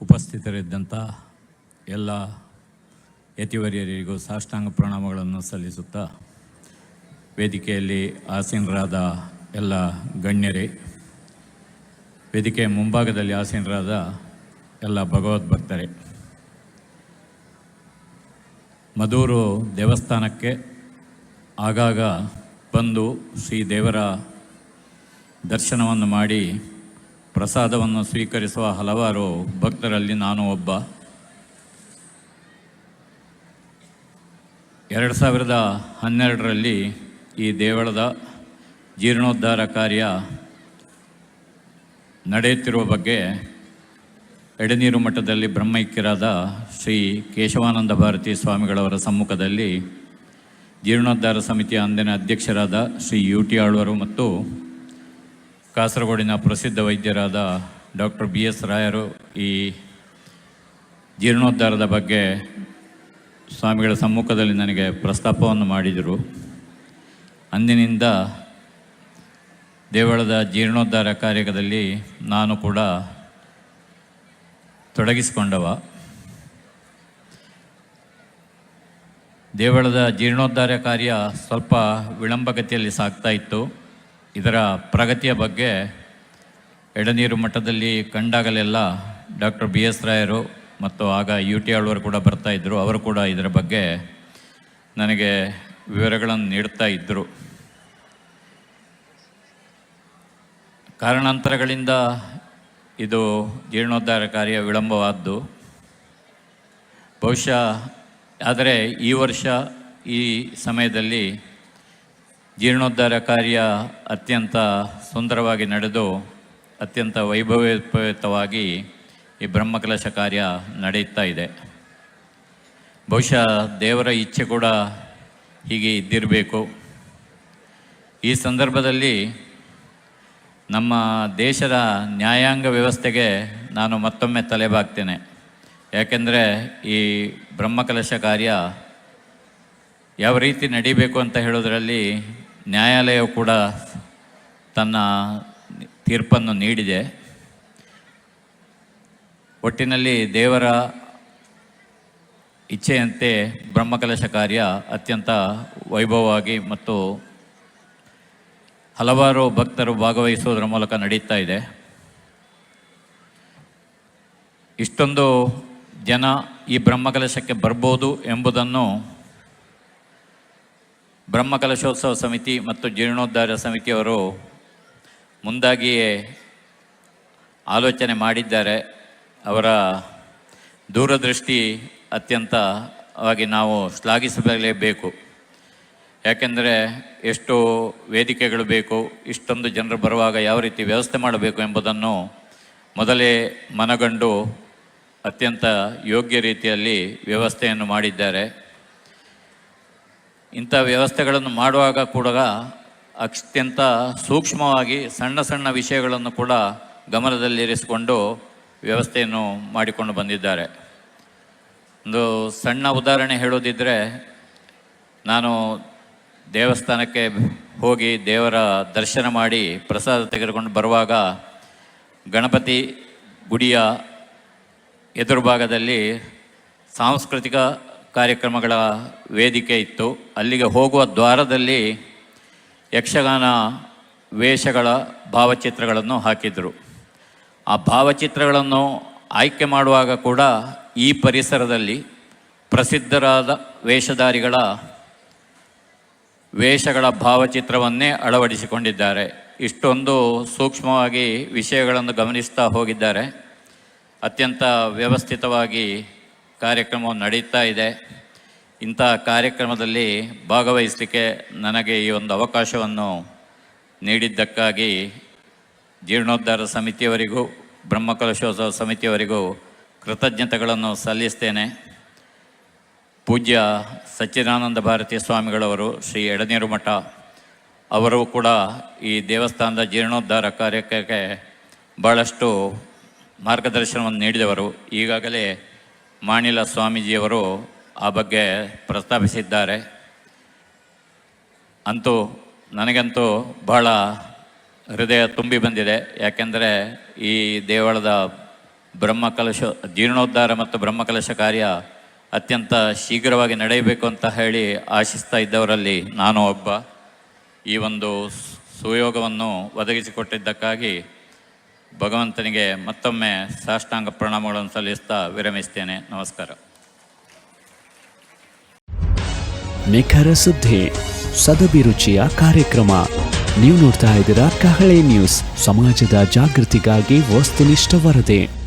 ಉಪಸ್ಥಿತರಿದ್ದಂಥ ಎಲ್ಲ ಯತಿವರ್ಯರಿಗೂ ಸಾಷ್ಟಾಂಗ ಪ್ರಣಾಮಗಳನ್ನು ಸಲ್ಲಿಸುತ್ತಾ ವೇದಿಕೆಯಲ್ಲಿ ಆಸೀನರಾದ ಎಲ್ಲ ಗಣ್ಯರೇ, ವೇದಿಕೆಯ ಮುಂಭಾಗದಲ್ಲಿ ಆಸೀನರಾದ ಎಲ್ಲ ಭಗವದ್ಭಕ್ತರೇ ಮಧೂರು ದೇವಸ್ಥಾನಕ್ಕೆ ಆಗಾಗ ಬಂದು ಶ್ರೀ ದೇವರ ದರ್ಶನವನ್ನು ಮಾಡಿ ಪ್ರಸಾದವನ್ನು ಸ್ವೀಕರಿಸುವ ಹಲವಾರು ಭಕ್ತರಲ್ಲಿ ನಾನು ಒಬ್ಬ. ಎರಡು ಸಾವಿರದ ಹನ್ನೆರಡರಲ್ಲಿ ಈ ದೇವಳದ ಜೀರ್ಣೋದ್ಧಾರ ಕಾರ್ಯ ನಡೆಯುತ್ತಿರುವ ಬಗ್ಗೆ ಎಡನೀರು ಮಠದಲ್ಲಿ ಬ್ರಹ್ಮೈಕ್ಯರಾದ ಶ್ರೀ ಕೇಶವಾನಂದ ಭಾರತಿ ಸ್ವಾಮಿಗಳವರ ಸಮ್ಮುಖದಲ್ಲಿ ಜೀರ್ಣೋದ್ಧಾರ ಸಮಿತಿಯ ಅಂದಿನ ಅಧ್ಯಕ್ಷರಾದ ಶ್ರೀ ಯು ಟಿ ಆಳ್ವರು ಮತ್ತು ಕಾಸರಗೋಡಿನ ಪ್ರಸಿದ್ಧ ವೈದ್ಯರಾದ ಡಾಕ್ಟರ್ ಬಿ ಎಸ್ ರಾಯರು ಈ ಜೀರ್ಣೋದ್ಧಾರದ ಬಗ್ಗೆ ಸ್ವಾಮಿಗಳ ಸಮ್ಮುಖದಲ್ಲಿ ನನಗೆ ಪ್ರಸ್ತಾಪವನ್ನು ಮಾಡಿದರು. ಅಂದಿನಿಂದ ದೇವಳದ ಜೀರ್ಣೋದ್ಧಾರ ಕಾರ್ಯದಲ್ಲಿ ನಾನು ಕೂಡ ತೊಡಗಿಸಿಕೊಂಡವ. ದೇವಳದ ಜೀರ್ಣೋದ್ಧಾರ ಕಾರ್ಯ ಸ್ವಲ್ಪ ವಿಳಂಬಗತಿಯಲ್ಲಿ ಸಾಗ್ತಾ ಇತ್ತು. ಇದರ ಪ್ರಗತಿಯ ಬಗ್ಗೆ ಎಡನೀರು ಮಠದಲ್ಲಿ ಕಂಡಾಗಲೆಲ್ಲ ಡಾಕ್ಟರ್ ಬಿ ಎಸ್ ರಾಯರು ಮತ್ತು ಆಗ ಯು ಟಿ ಆಳ್ವರು ಕೂಡ ಬರ್ತಾ ಇದ್ದರು ಅವರು ಕೂಡ ಇದರ ಬಗ್ಗೆ ನನಗೆ ವಿವರಗಳನ್ನು ನೀಡ್ತಾ ಇದ್ದರು ಕಾರಣಾಂತರಗಳಿಂದ ಇದು ಜೀರ್ಣೋದ್ಧಾರ ಕಾರ್ಯ ವಿಳಂಬವಾದ್ದು. ಬಹುಶಃ, ಆದರೆ ಈ ವರ್ಷ ಈ ಸಮಯದಲ್ಲಿ ಜೀರ್ಣೋದ್ಧಾರ ಕಾರ್ಯ ಅತ್ಯಂತ ಸುಂದರವಾಗಿ ನಡೆದು, ಅತ್ಯಂತ ವೈಭವೋಪೇತವಾಗಿ ಈ ಬ್ರಹ್ಮಕಲಶ ಕಾರ್ಯ ನಡೆಯುತ್ತಾ ಇದೆ. ಬಹುಶಃ ದೇವರ ಇಚ್ಛೆ ಕೂಡ ಹೀಗೆ ಇದ್ದಿರಬೇಕು. ಈ ಸಂದರ್ಭದಲ್ಲಿ ನಮ್ಮ ದೇಶದ ನ್ಯಾಯಾಂಗ ವ್ಯವಸ್ಥೆಗೆ ನಾನು ಮತ್ತೊಮ್ಮೆ ತಲೆಬಾಗ್ತೇನೆ. ಯಾಕೆಂದರೆ ಈ ಬ್ರಹ್ಮಕಲಶ ಕಾರ್ಯ ಯಾವ ರೀತಿ ನಡಿಬೇಕು ಅಂತ ಹೇಳೋದರಲ್ಲಿ ನ್ಯಾಯಾಲಯವು ಕೂಡ ತನ್ನ ತೀರ್ಪನ್ನು ನೀಡಿದೆ. ಒಟ್ಟಿನಲ್ಲಿ ದೇವರ ಇಚ್ಛೆಯಂತೆ ಬ್ರಹ್ಮಕಲಶ ಕಾರ್ಯ ಅತ್ಯಂತ ವೈಭವವಾಗಿ ಮತ್ತು ಹಲವಾರು ಭಕ್ತರು ಭಾಗವಹಿಸುವುದರ ಮೂಲಕ ನಡೀತಾ ಇದೆ. ಇಷ್ಟೊಂದು ಜನ ಈ ಬ್ರಹ್ಮಕಲಶಕ್ಕೆ ಬರ್ಬೋದು ಎಂಬುದನ್ನು ಬ್ರಹ್ಮಕಲಶೋತ್ಸವ ಸಮಿತಿ ಮತ್ತು ಜೀರ್ಣೋದ್ಧಾರ ಸಮಿತಿಯವರು ಮುಂದಾಗಿಯೇ ಆಲೋಚನೆ ಮಾಡಿದ್ದಾರೆ. ಅವರ ದೂರದೃಷ್ಟಿ ಅತ್ಯಂತವಾಗಿ ನಾವು ಶ್ಲಾಘಿಸಲೇಬೇಕು. ಯಾಕೆಂದರೆ ಎಷ್ಟು ವೇದಿಕೆಗಳು ಬೇಕು, ಇಷ್ಟೊಂದು ಜನರು ಬರುವಾಗ ಯಾವ ರೀತಿ ವ್ಯವಸ್ಥೆ ಮಾಡಬೇಕು ಎಂಬುದನ್ನು ಮೊದಲೇ ಮನಗಂಡು ಅತ್ಯಂತ ಯೋಗ್ಯ ರೀತಿಯಲ್ಲಿ ವ್ಯವಸ್ಥೆಯನ್ನು ಮಾಡಿದ್ದಾರೆ. ಇಂಥ ವ್ಯವಸ್ಥೆಗಳನ್ನು ಮಾಡುವಾಗ ಕೂಡ ಅತ್ಯಂತ ಸೂಕ್ಷ್ಮವಾಗಿ ಸಣ್ಣ ಸಣ್ಣ ವಿಷಯಗಳನ್ನು ಕೂಡ ಗಮನದಲ್ಲಿರಿಸಿಕೊಂಡು ವ್ಯವಸ್ಥೆಯನ್ನು ಮಾಡಿಕೊಂಡು ಬಂದಿದ್ದಾರೆ. ಒಂದು ಸಣ್ಣ ಉದಾಹರಣೆ ಹೇಳೋದಿದ್ದರೆ ನಾನು ದೇವಸ್ಥಾನಕ್ಕೆ ಹೋಗಿ ದೇವರ ದರ್ಶನ ಮಾಡಿ ಪ್ರಸಾದ ತೆಗೆದುಕೊಂಡು ಬರುವಾಗ ಗಣಪತಿ ಗುಡಿಯ ಎದುರು ಭಾಗದಲ್ಲಿ ಸಾಂಸ್ಕೃತಿಕ ಕಾರ್ಯಕ್ರಮಗಳ ವೇದಿಕೆ ಇತ್ತು. ಅಲ್ಲಿಗೆ ಹೋಗುವ ದ್ವಾರದಲ್ಲಿ ಯಕ್ಷಗಾನ ವೇಷಗಳ ಭಾವಚಿತ್ರಗಳನ್ನು ಹಾಕಿದರು. ಆ ಭಾವಚಿತ್ರಗಳನ್ನು ಆಯ್ಕೆ ಮಾಡುವಾಗ ಕೂಡ ಈ ಪರಿಸರದಲ್ಲಿ ಪ್ರಸಿದ್ಧರಾದ ವೇಷಧಾರಿಗಳ ವೇಷಗಳ ಭಾವಚಿತ್ರವನ್ನೇ ಅಳವಡಿಸಿಕೊಂಡಿದ್ದಾರೆ. ಇಷ್ಟೊಂದು ಸೂಕ್ಷ್ಮವಾಗಿ ವಿಷಯಗಳನ್ನು ಗಮನಿಸ್ತಾ ಹೋಗಿದ್ದಾರೆ. ಅತ್ಯಂತ ವ್ಯವಸ್ಥಿತವಾಗಿ ಕಾರ್ಯಕ್ರಮ ನಡೀತಾ ಇದೆ. ಇಂಥ ಕಾರ್ಯಕ್ರಮದಲ್ಲಿ ಭಾಗವಹಿಸಲಿಕ್ಕೆ ನನಗೆ ಈ ಒಂದು ಅವಕಾಶವನ್ನು ನೀಡಿದ್ದಕ್ಕಾಗಿ ಜೀರ್ಣೋದ್ಧಾರ ಸಮಿತಿಯವರಿಗೂ, ಬ್ರಹ್ಮಕಲಶೋತ್ಸವ ಸಮಿತಿಯವರಿಗೂ ಕೃತಜ್ಞತೆಗಳನ್ನು ಸಲ್ಲಿಸ್ತೇನೆ. ಪೂಜ್ಯ ಸಚ್ಚಿದಾನಂದ ಭಾರತೀಯ ಸ್ವಾಮಿಗಳವರು, ಶ್ರೀ ಎಡನೀರು ಮಠ, ಅವರು ಕೂಡ ಈ ದೇವಸ್ಥಾನದ ಜೀರ್ಣೋದ್ಧಾರ ಕಾರ್ಯಕ್ಕೆ ಭಾಳಷ್ಟು ಮಾರ್ಗದರ್ಶನವನ್ನು ನೀಡಿದವರು. ಈಗಾಗಲೇ ಮಾಣಿಲ ಸ್ವಾಮೀಜಿಯವರು ಆ ಬಗ್ಗೆ ಪ್ರಸ್ತಾಪಿಸಿದ್ದಾರೆ. ಅಂತೂ ನನಗಂತೂ ಬಹಳ ಹೃದಯ ತುಂಬಿ ಬಂದಿದೆ. ಯಾಕೆಂದರೆ ಈ ದೇವಳದ ಬ್ರಹ್ಮಕಲಶ, ಜೀರ್ಣೋದ್ಧಾರ ಮತ್ತು ಬ್ರಹ್ಮಕಲಶ ಕಾರ್ಯ ಅತ್ಯಂತ ಶೀಘ್ರವಾಗಿ ನಡೆಯಬೇಕು ಅಂತ ಹೇಳಿ ಆಶಿಸ್ತಾ ಇದ್ದವರಲ್ಲಿ ನಾನು ಒಬ್ಬ. ಈ ಒಂದು ಸುಯೋಗವನ್ನು ಒದಗಿಸಿಕೊಟ್ಟಿದ್ದಕ್ಕಾಗಿ ಭಗವಂತನಿಗೆ ಮತ್ತೊಮ್ಮೆ ಸಾಷ್ಟಾಂಗ ಪ್ರಣಾಮಗಳನ್ನು ಸಲ್ಲಿಸ್ತಾ ವಿರಮಿಸ್ತೇನೆ. ನಮಸ್ಕಾರ. ನಿಖರ ಸುದ್ದಿ ಸದಭಿರುಚಿಯ ಕಾರ್ಯಕ್ರಮ. ನೀವು ನೋಡ್ತಾ ಇದ್ದೀರಾ ಕಹಳೆ ನ್ಯೂಸ್. ಸಮಾಜದ ಜಾಗೃತಿಗಾಗಿ ವಸ್ತುನಿಷ್ಠ ವರದಿ.